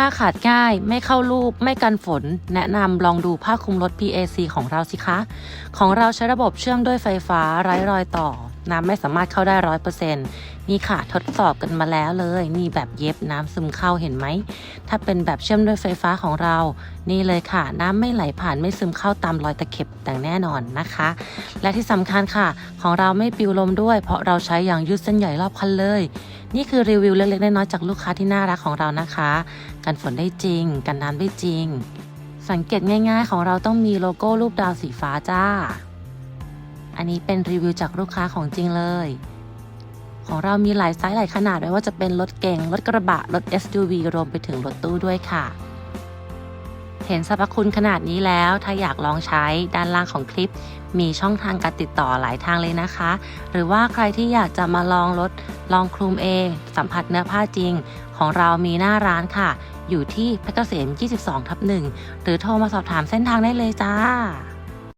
ผ้าขาดง่าย ไม่เข้ารูป ไม่กันฝน แนะนำลองดูผ้าคลุมรถ PAC ของเราสิคะ ของเราใช้ระบบเชื่อมด้วยไฟฟ้าไร้รอยต่อ น้ำไม่สามารถเข้าได้ร้อยเปอร์เซ็นต์นี่ค่ะทดสอบกันมาแล้วเลย นี่แบบเย็บน้ำซึมเข้าเห็นไหม ถ้าเป็นแบบเชื่อมด้วยไฟฟ้าของเรา นี่เลยค่ะ น้ำไม่ไหลผ่านไม่ซึมเข้าตามรอยตะเข็บแต่งแน่นอนนะคะ และที่สำคัญค่ะ ของเราไม่ปิวลมด้วย เพราะเราใช้อย่างยืดเส้นใหญ่รอบคันเลย นี่คือรีวิวเล็กๆน้อยๆจากลูกค้าที่น่ารักของเรานะคะ กันฝนได้จริง กันน้ำได้จริง สังเกตง่าย ๆ ของเราต้องมีโลโก้รูปดาวสีฟ้าจ้า อันนี้เป็นรีวิวจากลูกค้าของจริงเลย ของเรามีหลายไซส์หลายขนาดไม่ว่าจะเป็นรถเก๋งรถกระบะ รถ SUV รวมไปถึงรถตู้ด้วยค่ะ เห็นสรรพคุณขนาดนี้แล้ว ถ้าอยากลองใช้ด้านล่างของคลิป มีช่องทางการติดต่อหลายทางเลยนะคะ หรือว่าใครที่อยากจะมาลองรถลองคลุมเอง สัมผัสเนื้อผ้าจริง ของเรามีหน้าร้านค่ะ อยู่ที่เพชรเกษม 22 ทับ1หรือโทรมาสอบถามเส้นทางได้เลยจ้า